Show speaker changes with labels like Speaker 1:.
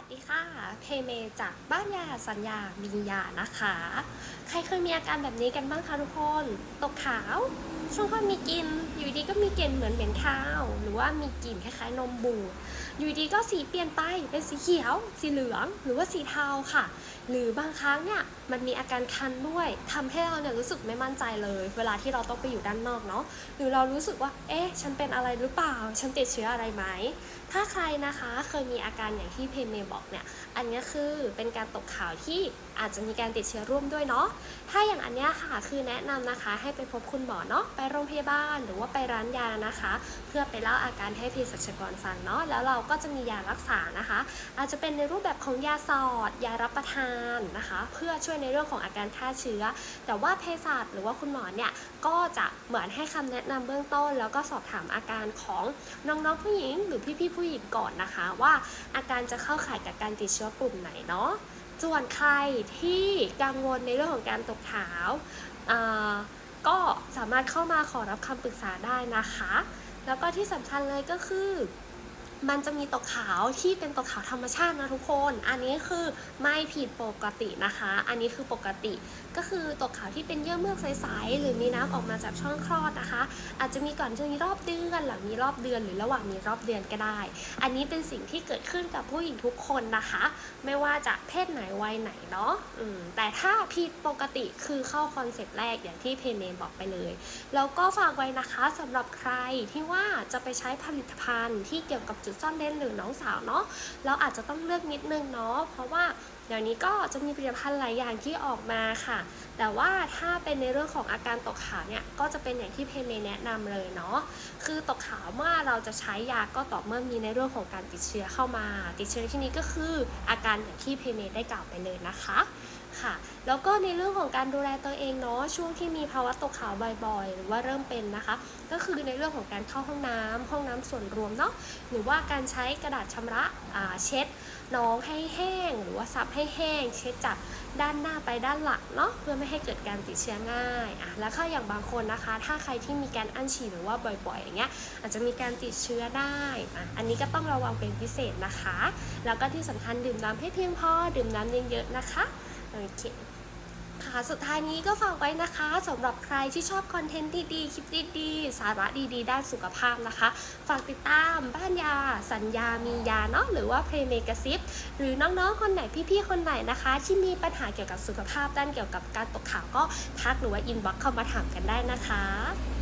Speaker 1: วัสดีค่ะ เพเมจากบ้านยาสัญญามียานะคะ ใครเคยมีอาการแบบนี้กันบ้างคะทุกคน ตกขาว ช่วงก็มีกลิน อยู่ดีก็มีกลิ่นเหมือนเหม็นข้าว หรือว่ามีกลิ่นคล้ายๆนมบูด อยู่ดีก็สีเปลี่ยนไปเป็นสีเขียว สีเหลือง หรือว่าสีเทาค่ะ หรือบางครั้งเนี่ยมันมีอาการคันด้วยทำให้เราเนี่ยรู้สึกไม่มั่นใจเลย เวลาที่เราต้องไปอยู่ด้านนอกเนาะหรือเรารู้สึกว่า เอ๊ะ ฉันเป็นอะไรหรือเปล่า ฉันติดเชื้ออะไรไหม ถ้าใครนะคะเคยมีอาการอย่างที่เพเมย์บอกเนี่ย อันนี้คือเป็นการตกข่าวที่อาจจะมีการติดเชื้อร่วมด้วยเนาะ ถ้าอย่างอันนี้ค่ะคือแนะนำนะคะให้ไปพบคุณหมอเนาะ ไปโรงพยาบาลหรือว่าไปร้านยานะคะ เพื่อไปเล่าอาการให้เภสัชกรฟังเนาะ แล้วเราก็จะมียารักษานะคะ อาจจะเป็นในรูปแบบของยาสอด ยารับประทานนะคะ เพื่อช่วยในเรื่องของอาการฆ่าเชื้อ แต่ว่าเภสัชหรือว่าคุณหมอเนี่ยก็จะเหมือนให้คำแนะนำเบื้องต้น แล้วก็สอบถามอาการของน้องๆผู้หญิง หรือพี่ๆผู้หญิงก่อนนะคะ ว่าอาการจะเข้าข่ายกับการติดเชื้อกลุ่มไหนเนาะส่วนใครที่กังวลในเรื่องของการตกขาวอ่าก็สามารถเข้ามาขอรับคำปรึกษาได้นะคะ แล้วก็ที่สำคัญเลยก็คือ มันจะมีตกขาวที่เป็นตกขาวธรรมชาตินะทุกคน อันนี้คือไม่ผิดปกตินะคะ อันนี้คือปกติ ก็คือตกขาวที่เป็นเยื่อเมือกใสๆหรือมีน้ำออกมาจากช่องคลอดนะคะ อาจจะมีก่อนจะมีรอบเดือน หลังมีรอบเดือน หรือระหว่างมีรอบเดือนก็ได้ อันนี้เป็นสิ่งที่เกิดขึ้นกับผู้หญิงทุกคนนะคะ ไม่ว่าจะเพศไหนวัยไหนเนาะอืมแต่ถ้าผิดปกติคือเข้าคอนเซปต์แรกอย่างที่เพเนบอกไปเลยแล้วก็ฝากไว้นะคะสำหรับใครที่ว่าจะไปใช้ผลิตภัณฑ์ที่เกี่ยวกับจุดซ่อนเร้นหรือน้องสาวเนาะเราอาจจะต้องเลือกนิดนึงเนาะเพราะว่า เดี๋ยวนี้ก็จะมีผลิตภัณฑ์หลายอย่างที่ออกมาค่ะ แต่ว่าถ้าเป็นในเรื่องของอาการตกขาวเนี่ยก็จะเป็นอย่างที่เพเมแนะนำเลยเนาะคือตกขาวเมื่อเราจะใช้ยาก็ต่อเมื่อมีในเรื่องของการติดเชื้อเข้ามา ติดเชื้อที่นี้ก็คืออาการอย่างที่เพเมได้กล่าวไปเลยนะคะค่ะแล้วก็ในเรื่องของการดูแลตัวเองเนาะช่วงที่มีภาวะตกขาวบ่อยๆ หรือว่าเริ่มเป็นนะคะ ก็คือในเรื่องของการเข้าห้องน้ำห้องน้ำส่วนรวมเนาะหรือว่าการใช้กระดาษชำระเช็ด น้องให้แห้งหรือว่าซับให้แห้ง เช็ดจากด้านหน้าไปด้านหลังเนาะเพื่อไม่ให้เกิดการติดเชื้อง่ายอะแล้วก็อย่างบางคนนะคะ ถ้าใครที่มีการอั้นฉี่หรือว่าบ่อยๆอย่างเงี้ยอาจจะมีการติดเชื้อได้อะอันนี้ก็ต้องระวังเป็นพิเศษนะคะ แล้วก็ที่สำคัญดื่มน้ำให้เพียงพอดื่มน้ำเยอะๆนะคะโอเค ค่ะสุดท้ายนี้ก็ฝากไว้นะคะสำหรับใครที่ชอบคอนเทนต์ดีๆ คลิปดีๆ สาระดีๆ ด้านสุขภาพนะคะ ฝากติดตามบ้านยา สัญญามียาเนาะหรือว่าเพลเมกซิฟหรือน้องๆ คนไหนพี่ๆ คนไหนนะคะ ที่มีปัญหาเกี่ยวกับสุขภาพด้านเกี่ยวกับการตกข่าวก็ทักหรือว่าอินบ็อกเข้ามาถามกันได้นะคะ